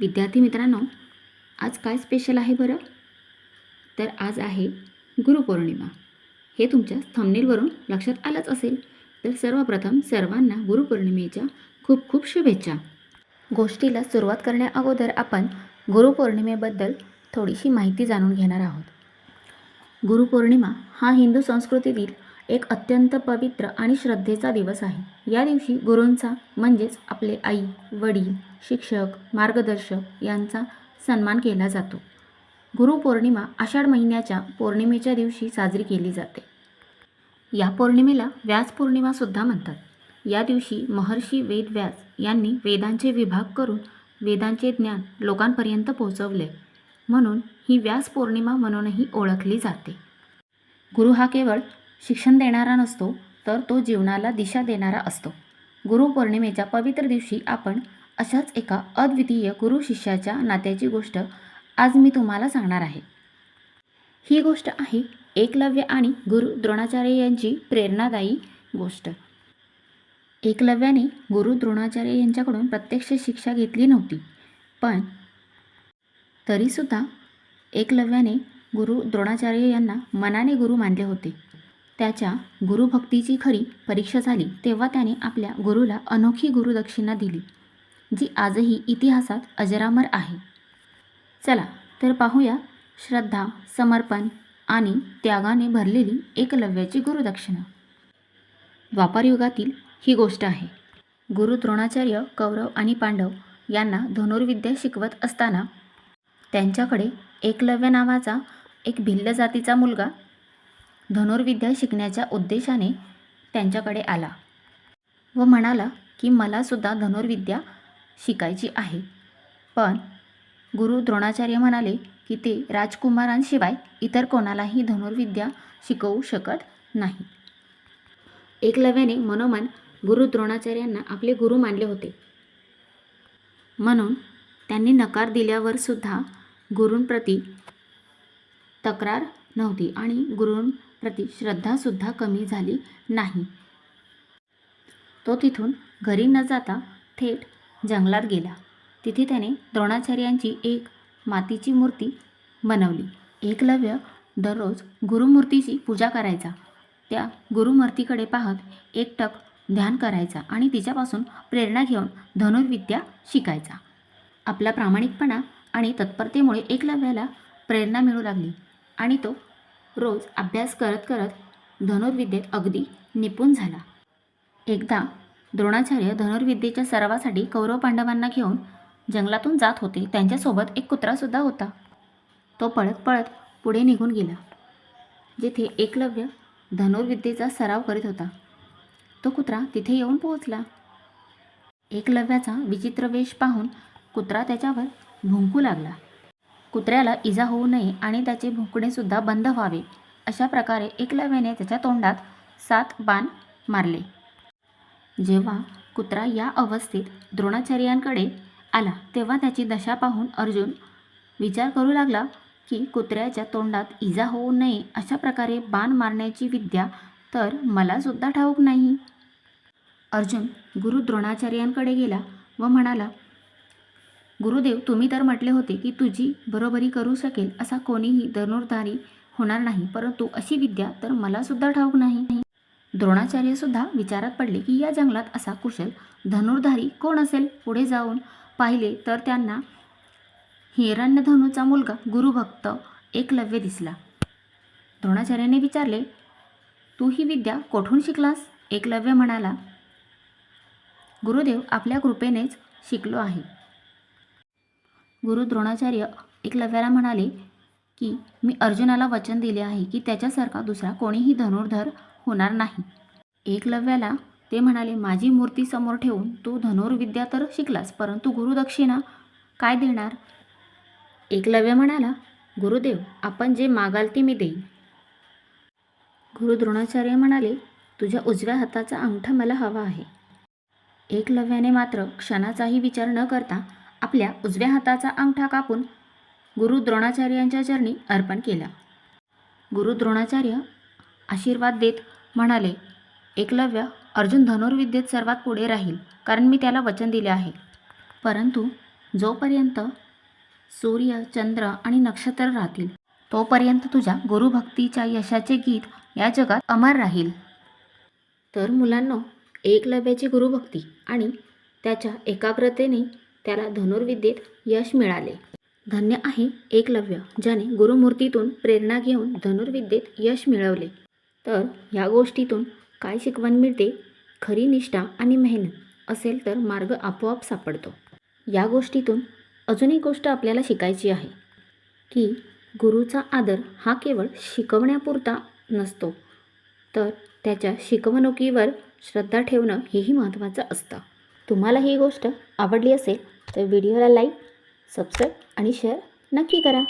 विद्यार्थी मित्रांनो आज काय स्पेशल आहे बरं? तर आज आहे गुरुपौर्णिमा. हे तुमच्या थंबनेलवरून लक्षात आलंच असेल. तर सर्वप्रथम सर्वांना गुरुपौर्णिमेच्या खूप खूप शुभेच्छा. गोष्टीला सुरुवात करण्या अगोदर आपण गुरुपौर्णिमेबद्दल थोडीशी माहिती जाणून घेणार आहोत. गुरुपौर्णिमा हा हिंदू संस्कृतीतील एक अत्यंत पवित्र आणि श्रद्धेचा दिवस आहे. या दिवशी गुरूंचा म्हणजेच आपले आई वडील शिक्षक मार्गदर्शक यांचा सन्मान केला जातो. गुरुपौर्णिमा आषाढ महिन्याच्या पौर्णिमेच्या दिवशी साजरी केली जाते. या पौर्णिमेला व्यास पौर्णिमासुद्धा म्हणतात. या दिवशी महर्षी वेदव्यास यांनी वेदांचे विभाग करून वेदांचे ज्ञान लोकांपर्यंत पोहोचवले. म्हणून ही व्यास पौर्णिमा म्हणूनही ओळखली जाते. गुरु हा केवळ शिक्षण देणारा नसतो तर तो जीवनाला दिशा देणारा असतो. गुरुपौर्णिमेच्या पवित्र दिवशी आपण अशाच एका अद्वितीय गुरु शिष्याच्या नात्याची गोष्ट आज मी तुम्हाला सांगणार आहे. ही गोष्ट आहे एकलव्य आणि गुरु द्रोणाचार्य यांची प्रेरणादायी गोष्ट. एकलव्याने गुरु द्रोणाचार्य यांच्याकडून प्रत्यक्ष शिक्षा घेतली नव्हती पण तरीसुद्धा एकलव्याने गुरु द्रोणाचार्य यांना मनाने गुरु मानले होते. त्याच्या गुरुभक्तीची खरी परीक्षा झाली तेव्हा त्याने आपल्या गुरुला अनोखी गुरुदक्षिणा दिली जी आजही इतिहासात अजरामर आहे. चला तर पाहूया श्रद्धा समर्पण आणि त्यागाने भरलेली एकलव्याची गुरुदक्षिणा. द्वापारयुगातील ही गोष्ट आहे. गुरु द्रोणाचार्य कौरव आणि पांडव यांना धनुर्विद्या शिकवत असताना त्यांच्याकडे एकलव्य नावाचा एक भिल्ल जातीचा मुलगा धनुर्विद्या शिकण्याच्या उद्देशाने त्यांच्याकडे आला व म्हणाला की मलासुद्धा धनुर्विद्या शिकायची आहे. पण गुरु द्रोणाचार्य म्हणाले की ते राजकुमारांशिवाय इतर कोणालाही धनुर्विद्या शिकवू शकत नाही. एकलव्याने मनोमन गुरु द्रोणाचार्यांना आपले गुरु मानले होते. म्हणून त्यांनी नकार दिल्यावर सुद्धा गुरूंप्रती तक्रार नव्हती आणि प्रति श्रद्धासुद्धा कमी झाली नाही. तो तिथून घरी न जाता थेट जंगलात गेला. तिथे त्याने द्रोणाचार्यांची एक मातीची मूर्ती बनवली. एकलव्य दररोज गुरुमूर्तीची पूजा करायचा. त्या गुरुमूर्तीकडे पाहत एकटक ध्यान करायचा आणि तिच्यापासून प्रेरणा घेऊन धनुर्विद्या शिकायचा. आपला प्रामाणिकपणा आणि तत्परतेमुळे एकलव्याला प्रेरणा मिळू लागली आणि तो रोज अभ्यास करत करत धनुर्विद्येत अगदी निपुण झाला. एकदा द्रोणाचार्य धनुर्विद्येच्या सरावासाठी कौरव पांडवांना घेऊन जंगलातून जात होते. त्यांच्यासोबत एक कुत्रासुद्धा होता. तो पळत पळत पुढे निघून गेला जिथे एकलव्य धनुर्विद्येचा सराव करीत होता. तो कुत्रा तिथे येऊन पोहोचला. एकलव्याचा विचित्र वेश पाहून कुत्रा त्याच्यावर भुंकू लागला. कुत्र्याला इजा होऊ नये आणि त्याचे भुंकणेसुद्धा बंद व्हावे अशा प्रकारे एकलव्याने त्याच्या तोंडात सात बाण मारले. जेव्हा कुत्रा या अवस्थेत द्रोणाचार्यांकडे आला तेव्हा त्याची दशा पाहून अर्जुन विचार करू लागला की कुत्र्याच्या तोंडात इजा होऊ नये अशा प्रकारे बाण मारण्याची विद्या तर मलासुद्धा ठाऊक नाही. अर्जुन गुरु द्रोणाचार्यांकडे गेला व म्हणाला गुरुदेव तुम्ही तर म्हटले होते की तुझी बरोबरी करू शकेल असा कोणीही धनुर्धारी होणार नाही परंतु अशी विद्या तर मलासुद्धा ठाऊक नाही. द्रोणाचार्यसुद्धा विचारात पडले की या जंगलात असा कुशल धनुर्धारी कोण असेल? पुढे जाऊन पाहिले तर त्यांना हिरण्यधनुचा मुलगा गुरुभक्त एकलव्य दिसला. द्रोणाचार्याने विचारले तू ही विद्या कोठून शिकलास? एकलव्य म्हणाला गुरुदेव आपल्या कृपेनेच शिकलो आहे. गुरु द्रोणाचार्य एकलव्याला म्हणाले की मी अर्जुनाला वचन दिले आहे की त्याच्यासारखा दुसरा कोणीही धनुर्धर होणार नाही. एकलव्याला ते म्हणाले माझी मूर्ती समोर ठेवून तू धनुर्विद्या तर शिकलास परंतु गुरुदक्षिणा काय देणार? एकलव्य म्हणाला गुरुदेव आपण जे मागाल ते मी देईन. गुरु द्रोणाचार्य म्हणाले तुझ्या उजव्या हाताचा अंगठा मला हवा आहे. एकलव्याने मात्र क्षणाचाही विचार न करता आपल्या उजव्या हाताचा अंगठा कापून गुरु द्रोणाचार्यांच्या चरणी अर्पण केला. गुरु द्रोणाचार्य आशीर्वाद देत म्हणाले एकलव्य अर्जुन धनुर्विद्येत सर्वात पुढे राहील कारण मी त्याला वचन दिले आहे. परंतु जोपर्यंत सूर्य चंद्र आणि नक्षत्र राहतील तोपर्यंत तुझ्या गुरुभक्तीच्या यशाचे गीत या जगात अमर राहील. तर मुलांनो एकलव्याची गुरुभक्ती आणि त्याच्या एकाग्रतेने त्याला धनुर्विद्येत यश मिळाले. धन्य आहे एकलव्य ज्याने गुरुमूर्तीतून प्रेरणा घेऊन धनुर्विद्येत यश मिळवले. तर या गोष्टीतून काय शिकवण मिळते? खरी निष्ठा आणि मेहनत असेल तर मार्ग आपोआप सापडतो. या गोष्टीतून अजून एक गोष्ट आपल्याला शिकायची आहे की गुरुचा आदर हा केवळ शिकवण्यापुरता नसतो तर त्याच्या शिकवणुकीवर श्रद्धा ठेवणं हेही महत्त्वाचं असतं. तुम्हाला ही गोष्ट आवडली असेल तर व्हिडिओला लाईक सबस्क्राईब आणि शेअर नक्की करा.